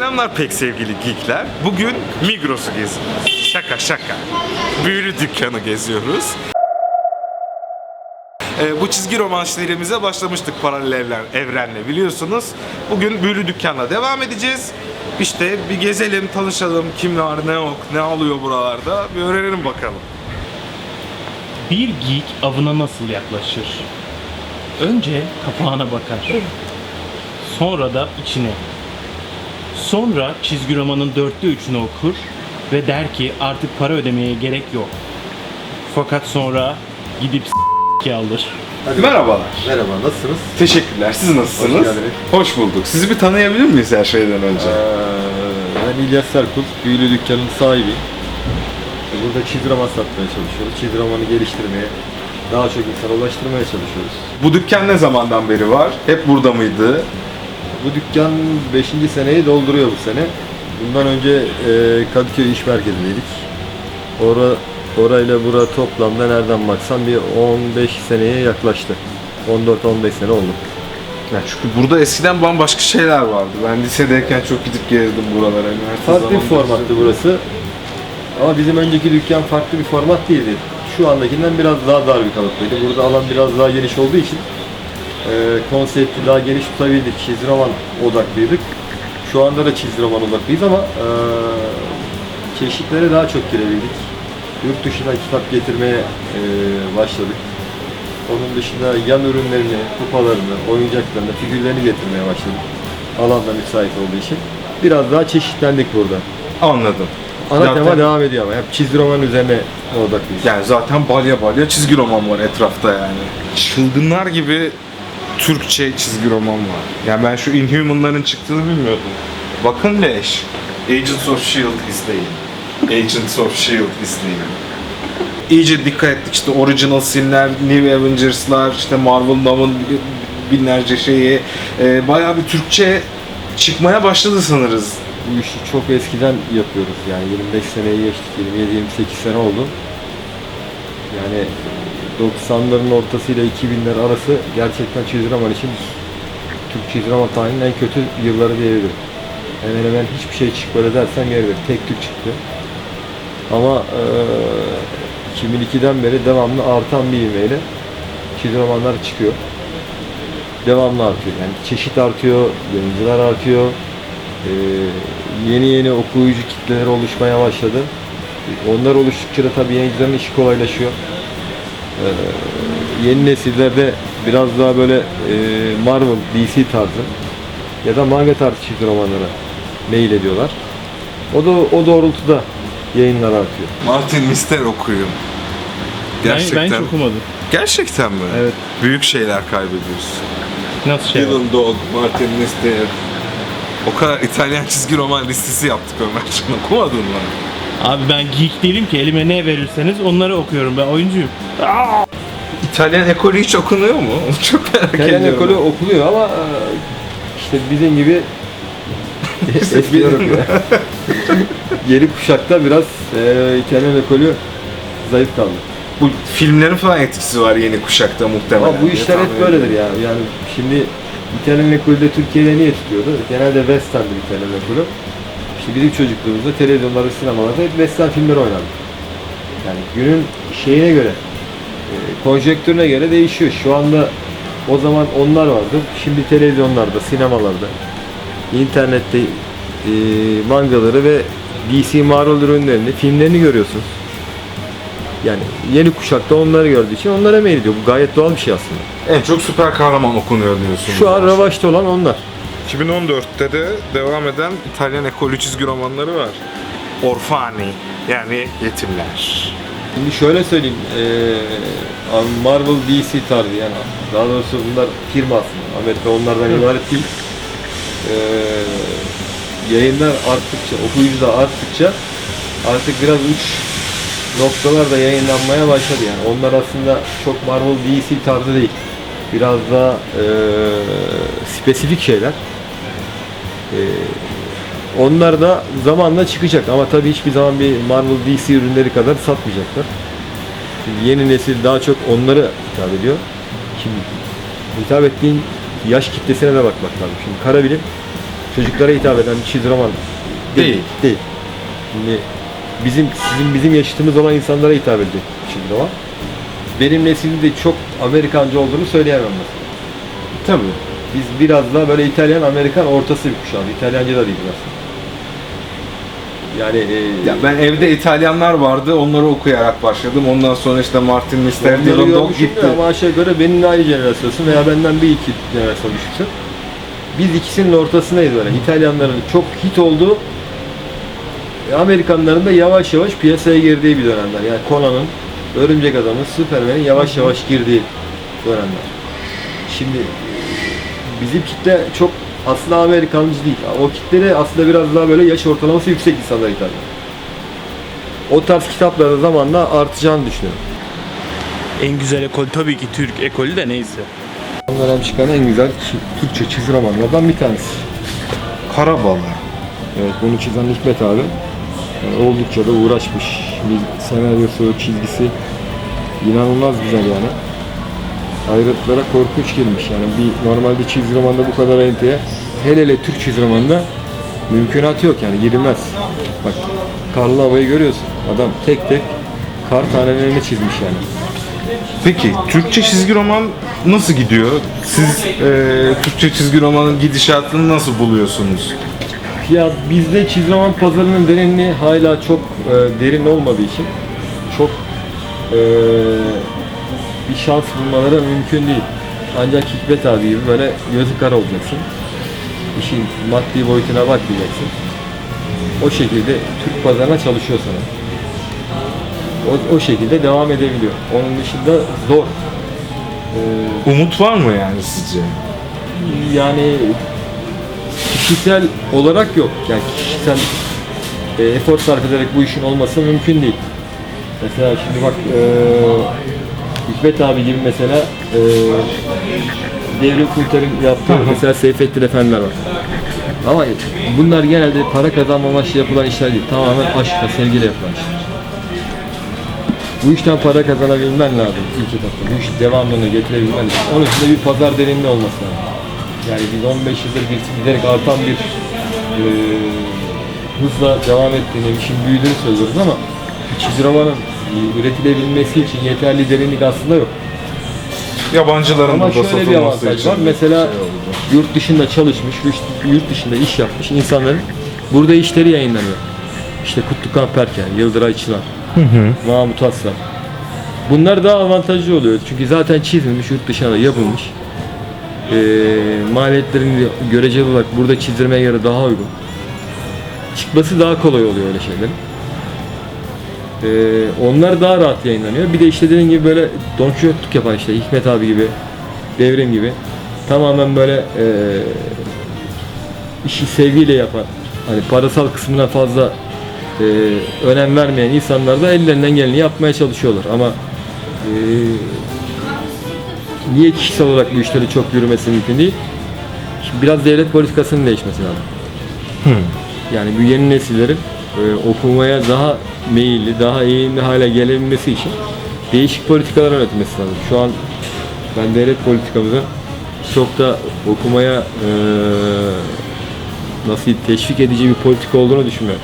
selamlar pek sevgili geekler. Bugün Migros'u geziyoruz. Şaka şaka. Büyülü dükkanı geziyoruz. Ee, bu çizgi roman serimize başlamıştık paralel evren, evrenle biliyorsunuz. Bugün Büyülü Dükkan'la devam edeceğiz. İşte bir gezelim, tanışalım. Kim var, ne yok, ne alıyor buralarda. Bir öğrenelim bakalım. Bir geek avına nasıl yaklaşır? Önce kapağına bakar. Sonra da içine. Sonra çizgi romanın dörtte üçünü okur ve der ki artık para ödemeye gerek yok. Fakat sonra gidip s**k alır. Merhabalar. Merhaba, nasılsınız? Teşekkürler. Siz nasılsınız? Hoş geldiniz. Hoş bulduk. Sizi bir tanıyabilir miyiz her şeyden önce? Ee, ben İlyas Serkul, Büyülü Dükkan'ın sahibiyim. Burada çizgi roman satmaya çalışıyoruz. Çizgi romanı geliştirmeye, daha çok insana ulaştırmaya çalışıyoruz. Bu dükkan ne zamandan beri var? Hep burada mıydı? Bu dükkan 5. seneyi dolduruyor bu sene. Bundan önce e, Kadıköy İş Merkezi'ndeydik. Ora, orayla bura toplamda nereden baksan bir 15 seneye yaklaştı. 14-15 sene oldu. Ya çünkü burada eskiden bambaşka şeyler vardı. Ben lisedeyken çok gidip gezdim buralara. Üniversite Farklı bir formattı burası. Ama bizim önceki dükkan farklı bir format değildi. Şu andakinden biraz daha dar bir kalıplıydı. Burada alan biraz daha geniş olduğu için konsepti daha geniş tutabildik. Çizgi roman odaklıydık. Şu anda da çizgi roman odaklıyız ama e, çeşitlere daha çok girebildik. Yurt dışından kitap getirmeye e, başladık. Onun dışında yan ürünlerini, kupalarını, oyuncaklarını, figürlerini getirmeye başladık. Alan da müsait olduğu için. Biraz daha çeşitlendik burada. Anladım. Ana Zaten- tema devam ediyor ama hep çizgi roman üzerine odaklıyız. Yani zaten balya balya çizgi roman var etrafta yani. Çılgınlar gibi Türkçe çizgi roman var. Yani ben şu Inhuman'ların çıktığını bilmiyordum. Bakın leş. Agents of S.H.I.E.L.D. izleyin. Agents of S.H.I.E.L.D. izleyin. İyice dikkat ettik işte Original Sin'ler, New Avengers'lar, işte Marvel Now'ın binlerce şeyi. Ee, bayağı bir Türkçe çıkmaya başladı sanırız. Bu işi çok eskiden yapıyoruz yani 25 seneyi geçtik, 27-28 sene oldu. Yani 90'ların ortasıyla 2000'ler arası gerçekten çizgi roman için Türk çizgi roman tarihinin en kötü yılları diyebilirim. Hemen hemen hiçbir şey çıkmadı dersem yeridir. Tek tük çıktı. Ama eee 2002'den beri devamlı artan bir ivmeyle çizgi romanlar çıkıyor. Devamlı artıyor. Yani çeşit artıyor, yayıncılar artıyor. Eee, yeni yeni okuyucu kitleler oluşmaya başladı. Onlar oluştukça da tabii yayıncıların işi kolaylaşıyor. Eee, yeni nesillerde biraz daha böyle eee, Marvel, DC tarzı ya da manga tarzı çizgi romanlara mail ediyorlar. O da o doğrultuda yayınlar artıyor. Martin Mister okuyun. Ben, Gerçekten. ben hiç okumadım. Gerçekten mi? Evet. Büyük şeyler kaybediyoruz. Nasıl şey? Dylan Dog, Martin Mister. O kadar İtalyan çizgi roman listesi yaptık Ömerciğim. Okumadın mı? Abi ben geek değilim ki elime ne verirseniz onları okuyorum ben oyuncuyum. İtalyan ekolü hiç okunuyor mu? Onu çok merak İtalyan ediyorum. ekolü okuluyor ama eee, işte bizim gibi eskiler okuyor. Yeni kuşakta biraz eee İtalyan ekolü zayıf kaldı. Bu filmlerin falan etkisi var yeni kuşakta muhtemelen. Ama bu diye işler tahmin hep böyledir ediyorum. yani. Şimdi İtalyan ekolü de Türkiye'de niye tutuyordu? Genelde western'di İtalyan ekolü. İşte bizim çocukluğumuzda televizyonlarda, sinemalarda hep western filmler oynandı. Yani günün şeyine göre, e, konjektürüne göre değişiyor. Şu anda o zaman onlar vardı. Şimdi televizyonlarda, sinemalarda, internette e, mangaları ve DC Marvel ürünlerini, filmlerini görüyorsunuz. Yani yeni kuşakta onları gördüğü için onlara meyil ediyor. Bu gayet doğal bir şey aslında. En çok süper kahraman okunuyor diyorsunuz. Şu an revaçta olan onlar. 2014'te de devam eden İtalyan ekolü çizgi romanları var. Orfani yani yetimler. Şimdi şöyle söyleyeyim. eee, Marvel DC tarzı yani daha doğrusu bunlar firma aslında. Amerika onlardan ibaret değil. Eee, yayınlar arttıkça, okuyucu da arttıkça artık biraz uç noktalar da yayınlanmaya başladı yani. Onlar aslında çok Marvel DC tarzı değil. Biraz daha eee, spesifik şeyler. Eee, onlar da zamanla çıkacak ama tabii hiçbir zaman bir Marvel DC ürünleri kadar satmayacaklar. Yeni nesil daha çok onlara hitap ediyor. Şimdi hitap ettiğin yaş kitlesine de bakmak lazım. Şimdi kara bilim çocuklara hitap eden çizgi roman Değil. Değil. Şimdi bizim sizin bizim yaşıtımız olan insanlara hitap bir çizgi roman. Benim nesilde de çok Amerikancı olduğunu söyleyemem mesela. Tabii. Biz biraz daha böyle İtalyan Amerikan ortası bir kuşağız. İtalyancı da değiliz aslında. Yani e, Ya ben evde İtalyanlar vardı, onları okuyarak başladım. Ondan sonra işte Martin Mister Dog gitti. de Ama aşağı yukarı benimle aynı jenerasyonsun veya benden bir iki jenerasyon düşüksün. Biz ikisinin ortasındayız böyle. İtalyanların çok hit olduğu e, Amerikanların da yavaş yavaş piyasaya girdiği bir dönemler. Yani Conan'ın, Örümcek Adam'ın, Superman'in yavaş yavaş girdiği dönemler. Şimdi bizim kitle çok aslında Amerikancı değil. O kitle de aslında biraz daha böyle yaş ortalaması yüksek insanlar hitap. O tarz kitaplarda zamanla artacağını düşünüyorum. En güzel ekol tabii ki Türk ekolü de neyse. Son dönem çıkan en güzel çi- Türkçe çizgi romanlardan bir tanesi. Karabalı. Evet, bunu çizen Hikmet abi e, oldukça da uğraşmış. Bir senaryosu, çizgisi inanılmaz güzel yani. Ayrıntılara korkunç girmiş yani bir normalde çizgi romanda bu kadar ayrıntıya hele hele Türk çizgi romanında mümkünatı yok yani girilmez. Bak karlı havayı görüyorsun. Adam tek tek kar tanelerini çizmiş yani. Peki Türkçe çizgi roman nasıl gidiyor? Siz e, Türkçe çizgi romanın gidişatını nasıl buluyorsunuz? Ya bizde çizgi roman pazarının derinliği hala çok e, derin olmadığı için çok e, bir şans bulmaları mümkün değil. Ancak Hikmet abi gibi böyle gözü kara olacaksın. İşin maddi boyutuna bakmayacaksın. O şekilde Türk pazarına çalışıyor sana. O, o şekilde devam edebiliyor. Onun dışında zor. E, Umut var mı yani sizce? yani kişisel olarak yok. Yani kişisel e, efor sarf ederek bu işin olması mümkün değil. Mesela şimdi bak e, Hikmet abi gibi mesela e, Devrim Kulter'in yaptığı mesela Seyfettin Efendiler var. Ama bunlar genelde para kazanma amaçlı yapılan işler değil. Tamamen aşkla, sevgiyle yapılan işler. Bu işten para kazanabilmen lazım ilk etapta. Bu işin devamlılığını getirebilmen için. Onun için de bir pazar derinliği olması lazım. Yani biz 15 yıldır bir giderek artan bir e, hızla devam ettiğini, işin büyüdüğünü söylüyoruz ama çizgi romanın e, üretilebilmesi için yeterli derinlik aslında yok. Yabancıların Ama burada şöyle bir satılması avantaj için var. Mesela şey oldu. yurt dışında çalışmış, yurt- dışında iş yapmış insanların burada işleri yayınlanıyor. İşte Kutlukan Perken, Yıldıray Çınar, Mahmut Aslan. Bunlar daha avantajlı oluyor. Çünkü zaten çizilmiş, yurt dışına da yapılmış. Ee, maliyetlerini göreceli olarak burada çizdirmeye göre daha uygun. Çıkması daha kolay oluyor öyle şeylerin. Ee, onlar daha rahat yayınlanıyor. Bir de işte dediğim gibi böyle Don Quixote'luk yapan işte Hikmet abi gibi, Devrim gibi tamamen böyle e, işi sevgiyle yapan, hani parasal kısmına fazla e, önem vermeyen insanlar da ellerinden geleni yapmaya çalışıyorlar. Ama e, niye kişisel olarak bu işleri çok yürümesi mümkün değil? Şimdi biraz devlet politikasının değişmesi lazım. Yani bu yeni nesillerin okumaya daha meyilli, daha eğilimli hale gelebilmesi için değişik politikalar üretilmesi lazım. Şu an ben devlet politikamızın çok da okumaya e, nasıl teşvik edici bir politika olduğunu düşünmüyorum.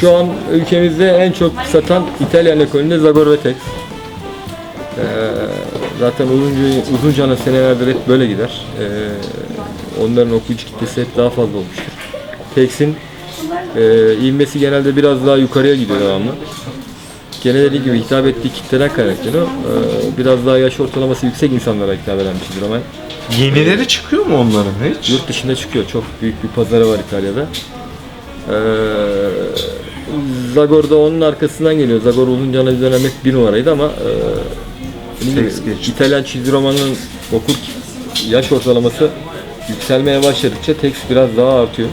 Şu an ülkemizde en çok satan İtalyan ekolünde Zagor ve Tex. Ee, zaten uzunca, uzunca senelerdir hep böyle gider. Ee, onların okuyucu kitlesi hep daha fazla olmuştur. Tex'in e, ivmesi genelde biraz daha yukarıya gidiyor devamlı. Gene dediğim gibi hitap ettiği kitleden kaynaklanıyor. Ee, biraz daha yaş ortalaması yüksek insanlara hitap eden bir çizgi roman. Yenileri çıkıyor mu onların hiç? Yurt dışında çıkıyor. Çok büyük bir pazarı var İtalya'da. Ee, Zagor da onun arkasından geliyor. Zagor Uzuncan'a bir dönem hep bir numaraydı ama e, gibi. İtalyan çizgi romanının okur yaş ortalaması yükselmeye başladıkça Tex biraz daha artıyor.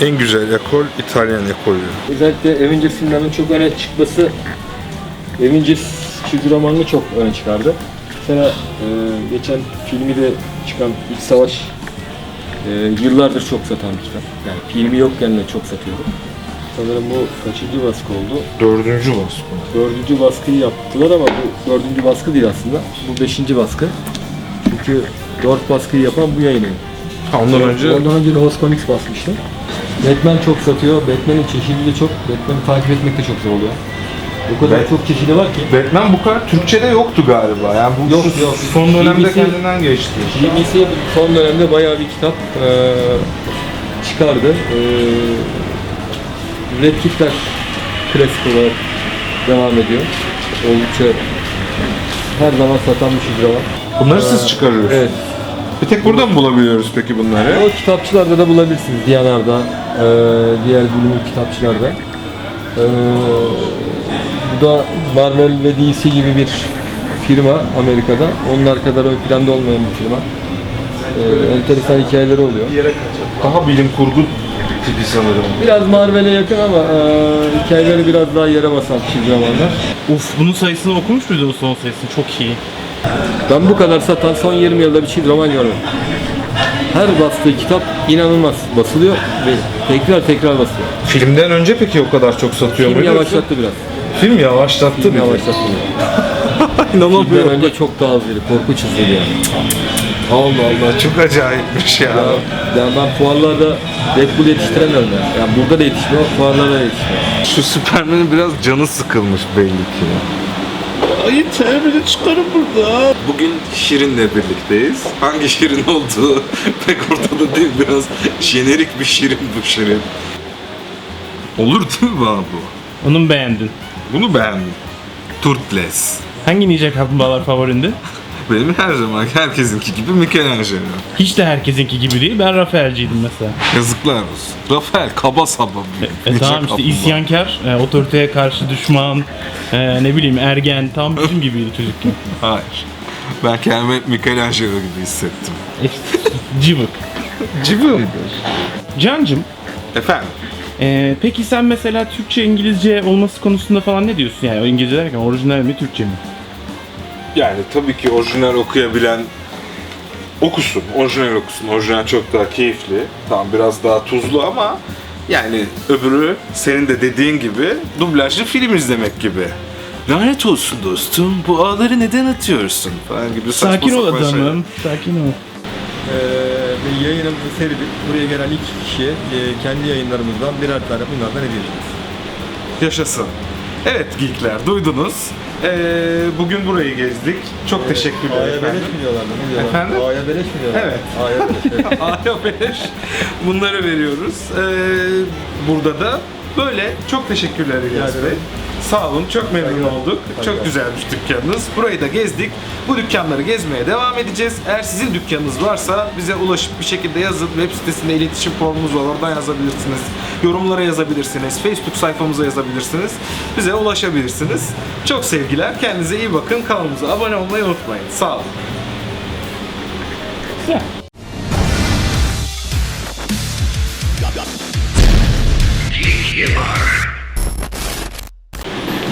En güzel ekol İtalyan ekolü. Özellikle Avengers filmlerinin çok öne çıkması Avengers çizgi romanını çok öne çıkardı. Mesela e, geçen filmi de çıkan İç Savaş e, yıllardır çok satan bir kitap. Yani filmi yokken de çok satıyordu. Sanırım bu kaçıncı baskı oldu? Dördüncü baskı. Dördüncü baskıyı yaptılar ama bu dördüncü baskı değil aslında. Bu beşinci baskı. Çünkü dört baskıyı yapan bu yayın evi. Ha, ondan önce Ondan önce de Host Comics basmıştım. Batman çok satıyor. Batman'in çeşidi de çok. Batman'i takip etmek de çok zor oluyor. O kadar Bat- çok çeşidi var ki. Batman bu kadar Türkçe'de yoktu galiba. Yani bu Yok, şu yok. son dönemde BBC kendinden geçti. BBC son dönemde bayağı bir kitap eee, çıkardı. Eee Red Kitler klasik olarak devam ediyor. Oldukça her zaman satan bir çizgi var. Bunları siz çıkarıyorsunuz. Evet. Bir tek burada mı bulabiliyoruz peki bunları? O kitapçılarda da bulabilirsiniz. Diyanar'da, eee diğer bölümün kitapçılarda. Eee bu da Marvel ve DC gibi bir firma Amerika'da. Onlar kadar ön planda olmayan bir firma. Eee enteresan hikayeleri oluyor. Daha bilim kurgu tipi sanırım. Biraz Marvel'e yakın ama eee hikayeleri biraz daha yere basan çizgi romanlar. Uf bunun sayısını okumuş muydun o son sayısını? Çok iyi. Ben bu kadar satan son 20 yılda bir çizgi roman görmedim. Her bastığı kitap inanılmaz basılıyor ve tekrar tekrar basılıyor. Filmden önce peki o kadar çok satıyor Film muydu? yavaşlattı biraz. Film yavaşlattı Film bir de. yavaşlattı. biraz. Filmden İnanamıyorum. önce çok daha hızlıydı. Korkunç hızlıydı yani. Allah Allah çok acayipmiş ya. Ya, yani ben fuarlarda Deadpool yetiştiremiyorum yani. yani burada da yetişmiyor, fuarlarda da yetişmiyor. Şu Superman'in biraz canı sıkılmış belli ki. Ay beni çıkarın burada. Bugün Şirin'le birlikteyiz. Hangi Şirin olduğu pek ortada değil. Biraz jenerik bir Şirin bu Şirin. Olur değil mi bana bu? Onu mu beğendin? Bunu beğendim. Turtles. Hangi Ninja Kaplumbağalar favorindi? Benim her zaman herkesinki gibi Michelangelo. Hiç de herkesinki gibi değil. Ben Rafael'ciydim mesela. Yazıklar olsun. Rafael kaba saba bir E, ninja tamam işte isyankar, e, otoriteye karşı düşman, e, ne bileyim ergen, tam bizim gibiydi çocukken. Hayır. Ben kendimi hep Michelangelo gibi hissettim. E, Cıvık. Cıvım. Cancım, Efendim? e, peki sen mesela Türkçe, İngilizce olması konusunda falan ne diyorsun yani? O İngilizce derken orijinal mi, Türkçe mi? Yani tabii ki orijinal okuyabilen okusun, orijinal okusun. Orijinal çok daha keyifli. Tamam biraz daha tuzlu ama yani öbürü senin de dediğin gibi dublajlı film izlemek gibi. Lanet olsun dostum, bu ağları neden atıyorsun falan gibi saçma Sakin ol sapan şeyler. adamım, sakin ol. Ee, ve yayınımızı serdik. Buraya gelen ilk kişiye e, kendi yayınlarımızdan birer tane bunlardan hediye edeceğiz. Yaşasın. Evet geekler duydunuz. Ee, bugün burayı gezdik. Çok teşekkürler A'ya efendim. beleş mi diyorlar? Ne diyorlar? Efendim? A'ya beleş mi diyorlar? Evet. A'ya beleş. evet. Aya beleş. Bunları veriyoruz. Ee, burada da böyle. Çok teşekkürler İlyas. Bey. Sağ olun. Çok memnun olduk. Çok güzelmiş dükkanınız. Burayı da gezdik. Bu dükkanları gezmeye devam edeceğiz. Eğer sizin dükkanınız varsa bize ulaşıp bir şekilde yazın. Web sitesinde iletişim formumuz var. Oradan yazabilirsiniz. Yorumlara yazabilirsiniz. Facebook sayfamıza yazabilirsiniz. Bize ulaşabilirsiniz. Çok sevgiler. Kendinize iyi bakın. Kanalımıza abone olmayı unutmayın. Sağ olun. Güzel.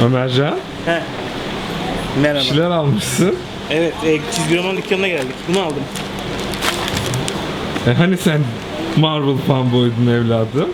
Ömercan, He. Merhaba. şeyler almışsın. Evet, e, çizgi roman dükkanına geldik. Bunu aldım. E hani sen Marvel fanboydun evladım?